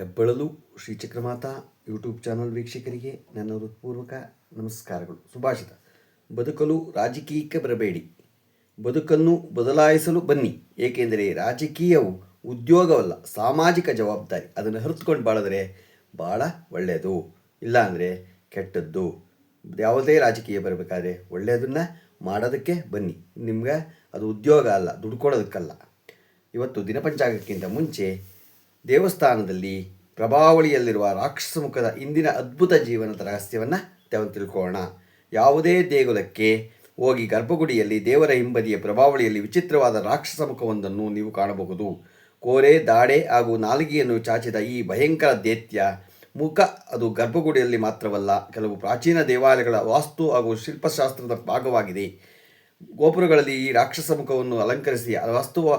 ಹೆಬ್ಬಳಲು Shri Chakramata YouTube channel ವೀಕ್ಷಕರಿಗೆ ನನ್ನ ಹೃತ್ಪೂರ್ವಕ ನಮಸ್ಕಾರಗಳು. ಸುಭಾಷಿತ. ಬದುಕಲು ರಾಜಕೀಯಕ್ಕೆ ಬರಬೇಡಿ. ಬದುಕನ್ನು ಬದಲಾಯಿಸಲು ಬನ್ನಿ. ಏಕೆಂದರೆ ರಾಜಕೀಯವು ಉದ್ಯೋಗವಲ್ಲ, ಸಾಮಾಜಿಕ ಜವಾಬ್ದಾರಿ. ಅದನ್ನು ಹರಿದುಕೊಂಡು ಬಾಳಿದ್ರೆ ಭಾಳ ಒಳ್ಳೆಯದು. ಇಲ್ಲಾಂದರೆ ಕೆಟ್ಟದ್ದು. ಯಾವುದೇ ರಾಜಕೀಯ ಬರಬೇಕಾದ್ರೆ ಒಳ್ಳೆಯದನ್ನು ಮಾಡೋದಕ್ಕೆ ಬನ್ನಿ. ನಿಮ್ಗೆ ಅದು ಉದ್ಯೋಗ ಅಲ್ಲ ದುಡ್ಕೊಡೋದಕ್ಕಲ್ಲ ಇವತ್ತು ದಿನಪಂಚಾಂಗಕ್ಕಿಂತ ಮುಂಚೆ ದೇವಸ್ಥಾನದಲ್ಲಿ ಪ್ರಭಾವಳಿಯಲ್ಲಿರುವ ರಾಕ್ಷಸ ಮುಖದ ಇಂದಿನ ಅದ್ಭುತ ಜೀವನದ ರಹಸ್ಯವನ್ನು ತೆವ ತಿಳ್ಕೋಣ ಯಾವುದೇ ದೇಗುಲಕ್ಕೆ ಹೋಗಿ ಗರ್ಭಗುಡಿಯಲ್ಲಿ ದೇವರ ಹಿಂಬದಿಯ ಪ್ರಭಾವಳಿಯಲ್ಲಿ ವಿಚಿತ್ರವಾದ ರಾಕ್ಷಸ ಮುಖವೊಂದನ್ನು ನೀವು ಕಾಣಬಹುದು. ಕೋರೆ, ದಾಡೆ ಹಾಗೂ ನಾಲಿಗೆಯನ್ನು ಚಾಚಿದ ಈ ಭಯಂಕರ ದೈತ್ಯ ಮುಖ ಅದು ಗರ್ಭಗುಡಿಯಲ್ಲಿ ಮಾತ್ರವಲ್ಲ, ಕೆಲವು ಪ್ರಾಚೀನ ದೇವಾಲಯಗಳ ವಾಸ್ತು ಹಾಗೂ ಶಿಲ್ಪಶಾಸ್ತ್ರದ ಭಾಗವಾಗಿದೆ. ಗೋಪುರಗಳಲ್ಲಿ ಈ ರಾಕ್ಷಸ ಮುಖವನ್ನು ಅಲಂಕರಿಸಿ ವಸ್ತುವ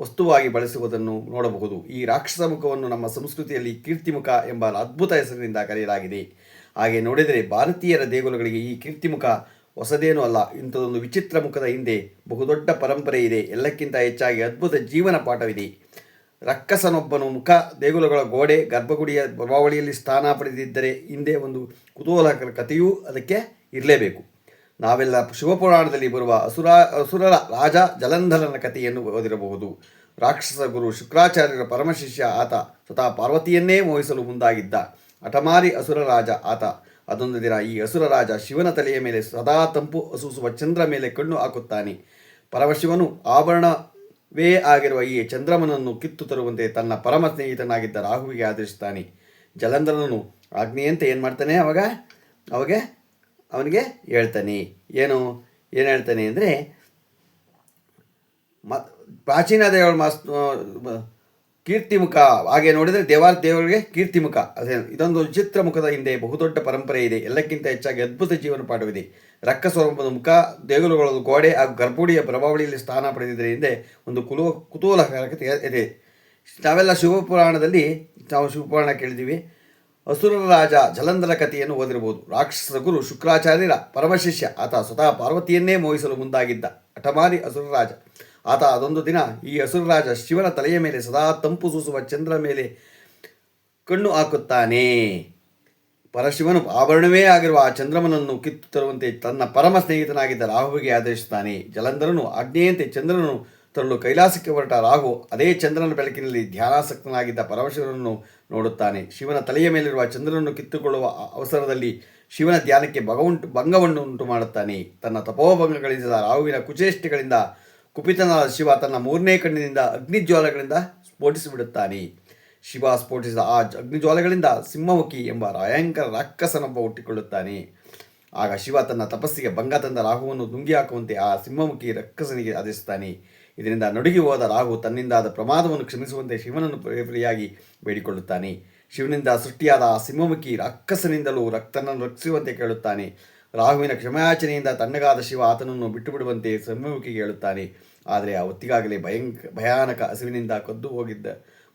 ವಸ್ತುವಾಗಿ ಬಳಸುವುದನ್ನು ನೋಡಬಹುದು. ಈ ರಾಕ್ಷಸ ಮುಖವನ್ನು ನಮ್ಮ ಸಂಸ್ಕೃತಿಯಲ್ಲಿ ಕೀರ್ತಿಮುಖ ಎಂಬ ಅದ್ಭುತ ಹೆಸರಿನಿಂದ ಕರೆಯಲಾಗಿದೆ. ಹಾಗೆ ನೋಡಿದರೆ ಭಾರತೀಯರ ದೇಗುಲಗಳಿಗೆ ಈ ಕೀರ್ತಿಮುಖ ಹೊಸದೇನೂ ಅಲ್ಲ. ಇಂಥದೊಂದು ವಿಚಿತ್ರ ಮುಖದ ಹಿಂದೆ ಬಹುದೊಡ್ಡ ಪರಂಪರೆ ಇದೆ. ಎಲ್ಲಕ್ಕಿಂತ ಹೆಚ್ಚಾಗಿ ಅದ್ಭುತ ಜೀವನ ಪಾಠವಿದೆ. ರಕ್ಕಸನೊಬ್ಬನು ಮುಖ, ದೇಗುಲಗಳ ಗೋಡೆ, ಗರ್ಭಗುಡಿಯ ಪ್ರಭಾವಳಿಯಲ್ಲಿ ಸ್ಥಾನ ಪಡೆದಿದ್ದರೆ ಹಿಂದೆ ಒಂದು ಕುತೂಹಲಕರ ಕಥೆಯೂ ಅದಕ್ಕೆ ಇರಲೇಬೇಕು. ನಾವೆಲ್ಲ ಶಿವಪುರಾಣದಲ್ಲಿ ಬರುವ ಅಸುರ, ಅಸುರರ ರಾಜ ಜಲಂಧರನ ಕಥೆಯನ್ನು ಓದಿರಬಹುದು. ರಾಕ್ಷಸ ಗುರು ಶುಕ್ರಾಚಾರ್ಯರ ಪರಮಶಿಷ್ಯ ಆತ ಸ್ವತಃ ಪಾರ್ವತಿಯನ್ನೇ ಮೋಹಿಸಲು ಮುಂದಾಗಿದ್ದ ಅಟಮಾರಿ ಅಸುರ ರಾಜ ಆತ. ಅದೊಂದು ದಿನ ಈ ಅಸುರ ರಾಜ ಶಿವನ ತಲೆಯ ಮೇಲೆ ಸದಾ ತಂಪು ಅಸೂಸುವ ಚಂದ್ರ ಮೇಲೆ ಕಣ್ಣು ಹಾಕುತ್ತಾನೆ. ಪರಮಶಿವನು ಆಭರಣವೇ ಆಗಿರುವ ಈ ಚಂದ್ರಮನನ್ನು ಕಿತ್ತು ತರುವಂತೆ ತನ್ನ ಪರಮ ಸ್ನೇಹಿತನಾಗಿದ್ದ ರಾಹುವಿಗೆ ಆದೇಶಿಸ್ತಾನೆ. ಜಲಂಧರನು ಆಜ್ಞೆಯಂತೆ ಏನು ಮಾಡ್ತಾನೆ ಅವಾಗ? ಅವಾಗೆ ಅವನಿಗೆ ಹೇಳ್ತಾನೆ. ಏನು? ಏನು ಹೇಳ್ತಾನೆ ಅಂದರೆ, ಮ, ಪ್ರಾಚೀನ ದೇವಳ ಮಾಸ್ ಕೀರ್ತಿಮುಖ. ಹಾಗೆ ನೋಡಿದರೆ ದೇವಾಲ ದೇವರಿಗೆ ಕೀರ್ತಿಮುಖ. ಅದೇ, ಇದೊಂದು ವಿಚಿತ್ರ ಮುಖದ ಹಿಂದೆ ಬಹುದೊಡ್ಡ ಪರಂಪರೆ ಇದೆ. ಎಲ್ಲಕ್ಕಿಂತ ಹೆಚ್ಚಾಗಿ ಅದ್ಭುತ ಜೀವನ ಪಾಠವಿದೆ. ರಕ್ಕ ಸ್ವರೂಪದ ಮುಖ ದೇಗುಲಗಳ ಗೋಡೆ ಹಾಗೂ ಗರ್ಭುಡಿಯ ಪ್ರಭಾವಳಿಯಲ್ಲಿ ಸ್ಥಾನ ಪಡೆದಿದ್ದರೆ ಹಿಂದೆ ಒಂದು ಕುಲು ಕುತೂಹಲಕಾರಕತೆ ಇದೆ. ನಾವೆಲ್ಲ ಶಿವಪುರಾಣದಲ್ಲಿ, ನಾವು ಶಿವಪುರಾಣ ಕೇಳಿದ್ದೀವಿ. ಅಸುರರ ರಾಜ ಜಲಂಧರ ಕಥೆಯನ್ನು ಓದಿರಬಹುದು. ರಾಕ್ಷಸ ಗುರು ಶುಕ್ರಾಚಾರ್ಯರ ಪರಮಶಿಷ್ಯ ಆತ ಸ್ವತಃ ಪಾರ್ವತಿಯನ್ನೇ ಮೋಹಿಸಲು ಮುಂದಾಗಿದ್ದ ಅಠಮಾರಿ ಅಸುರ ರಾಜ. ಆತ ಅದೊಂದು ದಿನ ಈ ಅಸುರ ರಾಜ ಶಿವನ ತಲೆಯ ಮೇಲೆ ಸದಾ ತಂಪು ಸೂಸುವ ಚಂದ್ರ ಮೇಲೆ ಕಣ್ಣು ಹಾಕುತ್ತಾನೆ. ಪರಶಿವನು ಆಭರಣವೇ ಆಗಿರುವ ಆ ಚಂದ್ರಮನನ್ನು ಕಿತ್ತು ತರುವಂತೆ ತನ್ನ ಪರಮ ಸ್ನೇಹಿತನಾಗಿದ್ದ ರಾಹುವಿಗೆ ಆದೇಶಿಸುತ್ತಾನೆ. ಜಲಂಧರನು ಆಜ್ಞೆಯಂತೆ ಚಂದ್ರನು ತರಲು ಕೈಲಾಸಕ್ಕೆ ಹೊರಟ ರಾಹು ಅದೇ ಚಂದ್ರನ ಬೆಳಕಿನಲ್ಲಿ ಧ್ಯಾನಾಸಕ್ತನಾಗಿದ್ದ ಪರಮಶಿವನನ್ನು ನೋಡುತ್ತಾನೆ. ಶಿವನ ತಲೆಯ ಮೇಲಿರುವ ಚಂದ್ರನನ್ನು ಕಿತ್ತುಕೊಳ್ಳುವ ಅವಸರದಲ್ಲಿ ಶಿವನ ಧ್ಯಾನಕ್ಕೆ ಭಗವಂಟು ಭಂಗವನ್ನು ಉಂಟು ಮಾಡುತ್ತಾನೆ ತನ್ನ ತಪೋಭಂಗಗಳಿಂದ ರಾಹುವಿನ ಕುಚೇಷ್ಟೆಗಳಿಂದ ಕುಪಿತನಾದ ಶಿವ ತನ್ನ ಮೂರನೇ ಕಣ್ಣಿನಿಂದ ಅಗ್ನಿಜ್ವಾಲೆಗಳಿಂದ ಸ್ಫೋಟಿಸಿಬಿಡುತ್ತಾನೆ. ಶಿವ ಸ್ಫೋಟಿಸಿದ ಆ ಅಗ್ನಿಜ್ವಾಲೆಗಳಿಂದ ಸಿಂಹಮುಖಿ ಎಂಬ ರಾಯಂಕರ ರಾಕ್ಷಸನೊಬ್ಬ ಹುಟ್ಟಿಕೊಳ್ಳುತ್ತಾನೆ. ಆಗ ಶಿವ ತನ್ನ ತಪಸ್ಸಿಗೆ ಭಂಗ ತಂದ ರಾಹುವನ್ನು ದುಂಗಿ ಹಾಕುವಂತೆ ಆ ಸಿಂಹಮುಖಿ ರಕ್ಕಸನಿಗೆ ಆದೇಶಿಸ್ತಾನೆ ಇದರಿಂದ ನಡುಗಿ ಹೋದ ರಾಹು ತನ್ನಿಂದಾದ ಪ್ರಮಾದವನ್ನು ಕ್ಷಮಿಸುವಂತೆ ಶಿವನನ್ನು ಪ್ರಿಯಾಗಿ ಬೇಡಿಕೊಳ್ಳುತ್ತಾನೆ. ಶಿವನಿಂದ ಸೃಷ್ಟಿಯಾದ ಆ ಸಿಂಹಮುಖಿ ರಕ್ಕಸನಿಂದಲೂ ರಕ್ತನನ್ನು ರಕ್ಷಿಸುವಂತೆ ಕೇಳುತ್ತಾನೆ. ರಾಹುವಿನ ಕ್ಷಮಾಯಾಚನೆಯಿಂದ ತಣ್ಣಗಾದ ಶಿವ ಆತನನ್ನು ಬಿಟ್ಟು ಬಿಡುವಂತೆ ಸಿಂಹಮುಖಿಗೆ ಹೇಳುತ್ತಾನೆ ಆದರೆ ಆ ಹೊತ್ತಿಗಾಗಲೇ ಭಯಂಕ ಭಯಾನಕ ಹಸಿವಿನಿಂದ ಕದ್ದು ಹೋಗಿದ್ದ,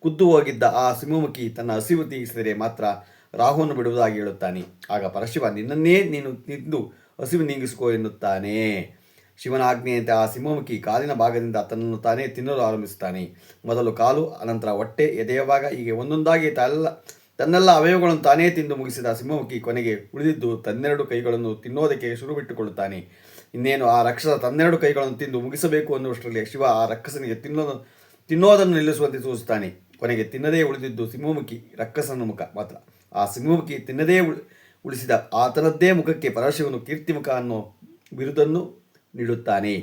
ಕುದ್ದು ಹೋಗಿದ್ದ ಆ ಸಿಂಹಮುಖಿ ತನ್ನ ಹಸಿವು ತೀಗಿಸಿದರೆ ಮಾತ್ರ ರಾಹುವನ್ನು ಬಿಡುವುದಾಗಿ ಹೇಳುತ್ತಾನೆ. ಆಗ ಪರಶಿವ, ನಿನ್ನನ್ನೇ ನೀನು ತಿಂದು ಹಸಿವು ನೀಗಿಸಿಕೋ ಎನ್ನುತ್ತಾನೆ. ಶಿವನ ಆಜ್ಞೆಯಂತೆ ಆ ಸಿಂಹಮುಖಿ ಕಾಲಿನ ಭಾಗದಿಂದ ತನ್ನನ್ನು ತಾನೇ ತಿನ್ನಲು ಆರಂಭಿಸುತ್ತಾನೆ. ಮೊದಲು ಕಾಲು, ಅನಂತರ ಹೊಟ್ಟೆ ಎದೆಯ ಭಾಗ ಹೀಗೆ ಒಂದೊಂದಾಗಿ ತಲ್ಲ, ತನ್ನೆಲ್ಲ ಅವಯವಗಳನ್ನು ತಾನೇ ತಿಂದು ಮುಗಿಸಿದ ಸಿಂಹಮುಖಿ ಕೊನೆಗೆ ಉಳಿದಿದ್ದು ತನ್ನೆರಡು ಕೈಗಳನ್ನು ತಿನ್ನೋದಕ್ಕೆ ಶುರು ಬಿಟ್ಟುಕೊಳ್ಳುತ್ತಾನೆ ಇನ್ನೇನು ಆ ರಕ್ಷಸ ತನ್ನೆರಡು ಕೈಗಳನ್ನು ತಿಂದು ಮುಗಿಸಬೇಕು ಅನ್ನುವಷ್ಟರಲ್ಲಿ ಶಿವ ಆ ರಕ್ಷಸನಿಗೆ ತಿನ್ನೋದು ತಿನ್ನೋದನ್ನು ನಿಲ್ಲಿಸುವಂತೆ ಸೂಚಿಸುತ್ತಾನೆ. ಕೊನೆಗೆ ತಿನ್ನದೇ ಉಳಿದಿದ್ದು ಸಿಂಹಮುಖಿ ರಕ್ಕಸನ ಮುಖ ಮಾತ್ರ. ಆ ಸಿಂಹಮುಖಿ ತಿನ್ನದೇ ಉಳಿಸಿದ ಆತನದ್ದೇ ಮುಖಕ್ಕೆ ಪರಶಿವನು ಕೀರ್ತಿಮುಖ ಅನ್ನೋ ಬಿರುದನ್ನು ನೀಡುತ್ತಾನೆ.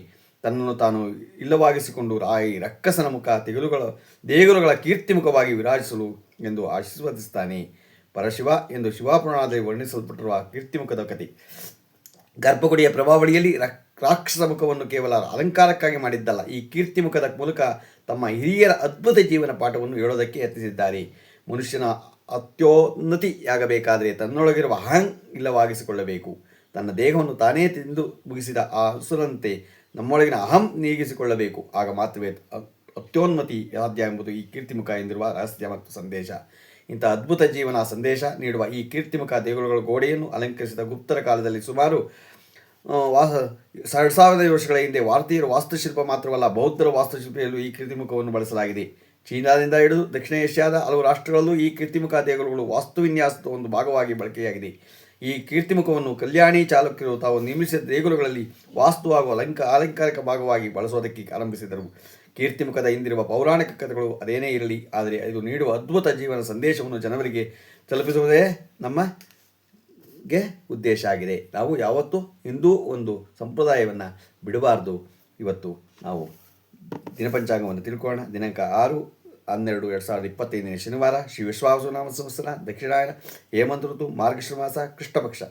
ತನ್ನನ್ನು ತಾನು ಇಲ್ಲವಾಗಿಸಿಕೊಂಡು ರಾಯಿ ರಕ್ಕಸನ ಮುಖ ತೆಗಲುಗಳ, ದೇಗುಲಗಳ ಕೀರ್ತಿಮುಖವಾಗಿ ವಿರಾಜಿಸಲು ಎಂದು ಆಶೀರ್ವದಿಸುತ್ತಾನೆ. ಪರಶಿವ ಎಂದು ಶಿವಪುರಾಣದಲ್ಲಿ ವರ್ಣಿಸಲ್ಪಟ್ಟಿರುವ ಕೀರ್ತಿಮುಖದ ಕಥೆ. ಗರ್ಭಗುಡಿಯ ಪ್ರಭಾವಳಿಯಲ್ಲಿ ರಾಕ್ಷಸ ಮುಖವನ್ನು ಕೇವಲ ಅಲಂಕಾರಕ್ಕಾಗಿ ಮಾಡಿದ್ದಲ್ಲ, ಈ ಕೀರ್ತಿಮುಖದ ಮೂಲಕ ತಮ್ಮ ಹಿರಿಯರ ಅದ್ಭುತ ಜೀವನ ಪಾಠವನ್ನು ಹೇಳೋದಕ್ಕೆ ಯತ್ನಿಸಿದ್ದಾರೆ. ಮನುಷ್ಯನ ಅತ್ಯೋನ್ನತಿಯಾಗಬೇಕಾದರೆ ತನ್ನೊಳಗಿರುವ ಅಹಂ ಇಲ್ಲವಾಗಿಸಿಕೊಳ್ಳಬೇಕು. ತನ್ನ ದೇಹವನ್ನು ತಾನೇ ತಿಂದು ಮುಗಿಸಿದ ಆ ಹಸುರಂತೆ ನಮ್ಮೊಳಗಿನ ಅಹಂ ನೀಗಿಸಿಕೊಳ್ಳಬೇಕು. ಆಗ ಮಾತ್ರವೇ ಅತ್ಯೋನ್ನತಿ ಸಾಧ್ಯ ಎಂಬುದು ಈ ಕೀರ್ತಿಮುಖ ಎಂದಿರುವ ರಹಸ್ಯ ಮತ್ತು ಸಂದೇಶ. ಇಂಥ ಅದ್ಭುತ ಜೀವನ ಸಂದೇಶ ನೀಡುವ ಈ ಕೀರ್ತಿಮುಖ ದೇಗುಲಗಳ ಗೋಡೆಯನ್ನು ಅಲಂಕರಿಸಿದ ಗುಪ್ತರ ಕಾಲದಲ್ಲಿ ಸುಮಾರು ವಾಸ ಎರಡು ಸಾವಿರದ ವರ್ಷಗಳ ಹಿಂದೆ ಭಾರತೀಯರ ವಾಸ್ತುಶಿಲ್ಪ ಮಾತ್ರವಲ್ಲ, ಬೌದ್ಧರ ವಾಸ್ತುಶಿಲ್ಪಿಯಲ್ಲೂ ಈ ಕೀರ್ತಿಮುಖವನ್ನು ಬಳಸಲಾಗಿದೆ. ಚೀನಾದಿಂದ ಹಿಡಿದು ದಕ್ಷಿಣ ಏಷ್ಯಾದ ಹಲವು ರಾಷ್ಟ್ರಗಳಲ್ಲೂ ಈ ಕೀರ್ತಿಮುಖ ದೇಗುಲಗಳು ವಾಸ್ತುವಿನ್ಯಾಸದ ಒಂದು ಭಾಗವಾಗಿ ಬಳಕೆಯಾಗಿದೆ. ಈ ಕೀರ್ತಿಮುಖವನ್ನು ಕಲ್ಯಾಣಿ ಚಾಲುಕ್ಯರು ತಾವು ನಿರ್ಮಿಸಿದ ದೇಗುಲಗಳಲ್ಲಿ ವಾಸ್ತುವಾಗುವ ಅಲಂಕ ಅಲಂಕಾರಿಕ ಭಾಗವಾಗಿ ಬಳಸೋದಕ್ಕೆ ಆರಂಭಿಸಿದರು. ಕೀರ್ತಿಮುಖದ ಹಿಂದಿರುವ ಪೌರಾಣಿಕ ಕಥೆಗಳು ಅದೇನೇ ಇರಲಿ, ಆದರೆ ಇದು ನೀಡುವ ಅದ್ಭುತ ಜೀವನ ಸಂದೇಶವನ್ನು ಜನವರಿಗೆ ತಲುಪಿಸುವುದೇ ನಮ್ಮ ಗೆ ಉದ್ದೇಶ ಆಗಿದೆ. ನಾವು ಯಾವತ್ತೂ ಹಿಂದೂ ಒಂದು ಸಂಪ್ರದಾಯವನ್ನು ಬಿಡಬಾರ್ದು. ಇವತ್ತು ನಾವು ದಿನಪಂಚಾಂಗವನ್ನು ತಿಳ್ಕೊಳ್ಳೋಣ. ದಿನಾಂಕ ಆರು ಹನ್ನೆರಡು ಎರಡು ಸಾವಿರದ ಇಪ್ಪತ್ತೈದನೇ ಶನಿವಾರ ಶ್ರೀ ವಿಶ್ವಾವಸುನಾಮ ಸಂಸ್ಥಾನ, ದಕ್ಷಿಣಾಯನ, ಹೇಮಂತ ಋತು ಮಾರ್ಗಶ್ರ ಮಾಸ ಕೃಷ್ಣಪಕ್ಷ.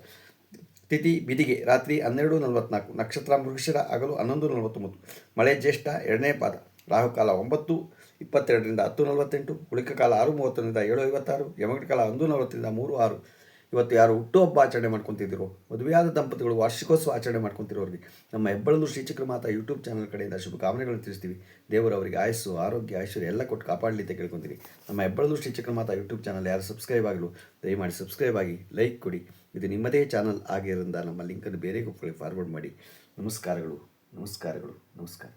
ತಿಥಿ, ಬಿದಿಗೆ, ರಾತ್ರಿ ಹನ್ನೆರಡು ನಲವತ್ನಾಲ್ಕು, ನಕ್ಷತ್ರ ಮೃಗಶಿರ, ಹಗಲು ಹನ್ನೊಂದು ನಲವತ್ತೊಂಬತ್ತು, ಮಳೆ ಜ್ಯೇಷ್ಠ, ಎರಡನೇ ಪಾದ, ರಾಹುಕಾಲ ಒಂಬತ್ತು, ಇಪ್ಪತ್ತೆರಡರಿಂದ ಹತ್ತು ನಲವತ್ತೆಂಟು ಉಳಿಕ ಕಾಲ ಆರು ಮೂವತ್ತರಿಂದ ಏಳು ಐವತ್ತಾರು ಯಮಗಟ ಕಾಲ ಒಂದು ನಲವತ್ತರಿಂದ ಮೂರು ಆರು ಇವತ್ತು ಯಾರು ಹುಟ್ಟುಹಬ್ಬ ಆಚರಣೆ ಮಾಡ್ಕೊತಿದ್ದೀರೋ ಮದುವೆಯಾದ ದಂಪತಿಗಳು ವಾರ್ಷಿಕೋತ್ಸವ ಆಚರಣೆ ಮಾಡ್ಕೊತಿರೋರಿಗೆ, ನಮ್ಮ ಹೆಬ್ಬಳಲು ಶ್ರೀಚಕ್ರ ಮಾತಾ ಯೂಟ್ಯೂಬ್ ಚಾನಲ್ ಕಡೆಯಿಂದ ಶುಭಕಾಮನೆಗಳನ್ನು ತಿಳಿಸ್ತೀವಿ. ದೇವರು ಅವರಿಗೆ ಆಯಸ್ಸು, ಆರೋಗ್ಯ, ಐಶ್ವರ್ಯ ಎಲ್ಲ ಕೊಟ್ಟು ಕಾಪಾಡಲಿ ಅಂತ ಕೇಳ್ಕೊತೀವಿ. ನಮ್ಮ ಹೆಬ್ಬಳಲು ಶ್ರೀಚಕ್ರ ಮಾತಾ ಯೂಟ್ಯೂಬ್ ಚಾನಲ್ ಯಾರು ಸಬ್ಸ್ಕ್ರೈಬ್ ಆಗಲು, ದಯಮಾಡಿ ಸಬ್ಸ್ಕ್ರೈಬ್ ಆಗಿ, ಲೈಕ್ ಕೊಡಿ. ಇದು ನಿಮ್ಮದೇ ಚಾನಲ್ ಆಗಿರೋದ್ರಿಂದ ನಮ್ಮ ಲಿಂಕನ್ನು ಬೇರೆ ಗುಂಪುಗಳಿಗೆ ಫಾರ್ವರ್ಡ್ ಮಾಡಿ. ನಮಸ್ಕಾರಗಳು ನಮಸ್ಕಾರಗಳು, ನಮಸ್ಕಾರ.